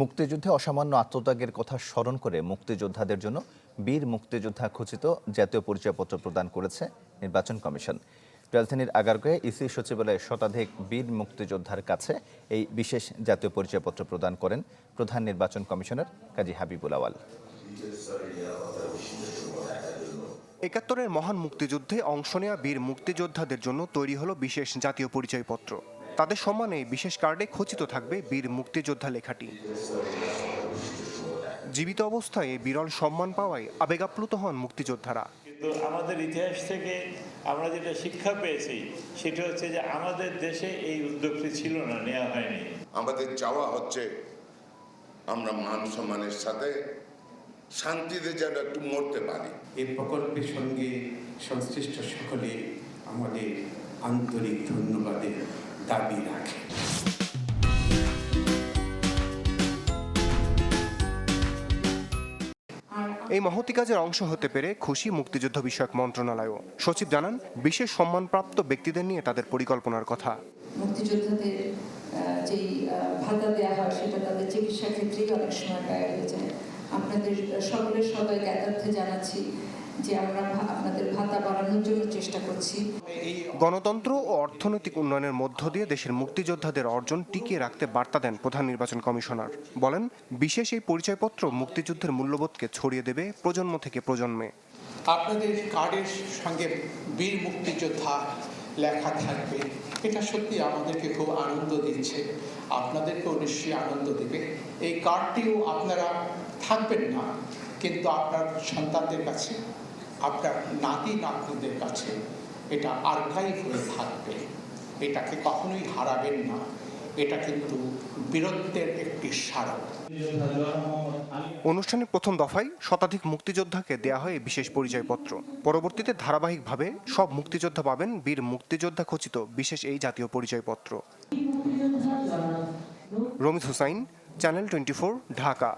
মুক্তিযুদ্ধে অসামান্য আত্মত্যাগের কথা স্মরণ করে মুক্তিযোদ্ধাদের জন্য বীর মুক্তিযোদ্ধা খচিত জাতীয় পরিচয়পত্র প্রদান করেছে নির্বাচন কমিশন। রাজধানীর আগারগাঁয়ে ইসি সচিবালয়ে শতাধিক বীর মুক্তিযোদ্ধার কাছে এই বিশেষ জাতীয় পরিচয়পত্র প্রদান করেন প্রধান নির্বাচন কমিশনার কাজী হাবিবুল আওয়াল। একাত্তরের মহান মুক্তিযুদ্ধে অংশ নেওয়া বীর মুক্তিযোদ্ধাদের জন্য তৈরি হলো বিশেষ জাতীয় পরিচয়পত্র। তাদের সম্মানে বিশেষ কার্ডে খচিত থাকবে বীর মুক্তিযোদ্ধা লেখাটি। জীবিত অবস্থায় বিরল সম্মান পাওয়ায় আবেগাপ্লুত হন মুক্তিযোদ্ধারা। কিন্তু আমাদের ইতিহাস থেকে আমরা যেটা শিক্ষা পেয়েছি সেটা হচ্ছে যে আমাদের দেশে এই উদ্যোগটি ছিল না নেওয়া হয়নি। আমাদের চাওয়া হচ্ছে আমরা মান সম্মানের সাথে শান্তিতে যেন একটু মরতে পারি। এই প্রকল্পের সঙ্গে সংশ্লিষ্ট সকলে আমাদের আন্তরিক ধন্যবাদের দাবি রাখে এই মহতি কাজের অংশ হতে পেরে খুশি মুক্তিযুদ্ধ বিষয়ক মন্ত্রণালয়ও। সচিব জানান বিশেষ সম্মানপ্রাপ্ত ব্যক্তিদের নিয়ে তাদের পরিকল্পনার কথা। মুক্তিযোদ্ধাদের যেই ভাতা দেওয়া হয় সেটা তাদের চিকিৎসা ক্ষেত্রেই অনেক সময় ব্যয় হয়ে যায়। আপনাদের সকলের সবাই জ্ঞাতার্থে জানাচ্ছি যে আমরা আপনাদের ভাতা বাড়ানোর জন্য চেষ্টা করছি। গণতন্ত্র ও অর্থনৈতিক উন্নয়নের মধ্য দিয়ে দেশের মুক্তিযোদ্ধাদের অর্জন টিকিয়ে রাখতে বার্তা দেন প্রধান নির্বাচন কমিশনার। বলেন বিশেষ এই পরিচয়পত্র মুক্তিযুদ্ধের মূল্যবোধকে ছড়িয়ে দেবে প্রজন্ম থেকে প্রজন্মে। আপনাদের কার্ডের সঙ্গে বীর মুক্তিযোদ্ধা লেখা থাকবে। এটা সত্যি আমাদেরকে খুব আনন্দ দিচ্ছে। আপনাদেরকেও নিশ্চয়ই আনন্দ দেবে। এই কার্ডটিও আপনারা থাকবেন না কিন্তু আপনার সন্তানদের কাছে আপনার নাতি নাতনিদের কাছে এটা আর্কাইভ হয়ে থাকবে। এটাকে কখনোই হারাবেন না। এটা কিন্তু বীরত্বের একটি স্মারক। অনুষ্ঠানের প্রথম দফায় শতাধিক মুক্তিযোদ্ধাকে দেয়া হয় বিশেষ পরিচয়পত্র। পরবর্তীতে ধারাবাহিকভাবে সব মুক্তিযোদ্ধা পাবেন বীর মুক্তিযোদ্ধা খচিত বিশেষ এই জাতীয় পরিচয়পত্র। Ramit Hussain channel twenty Dhaka.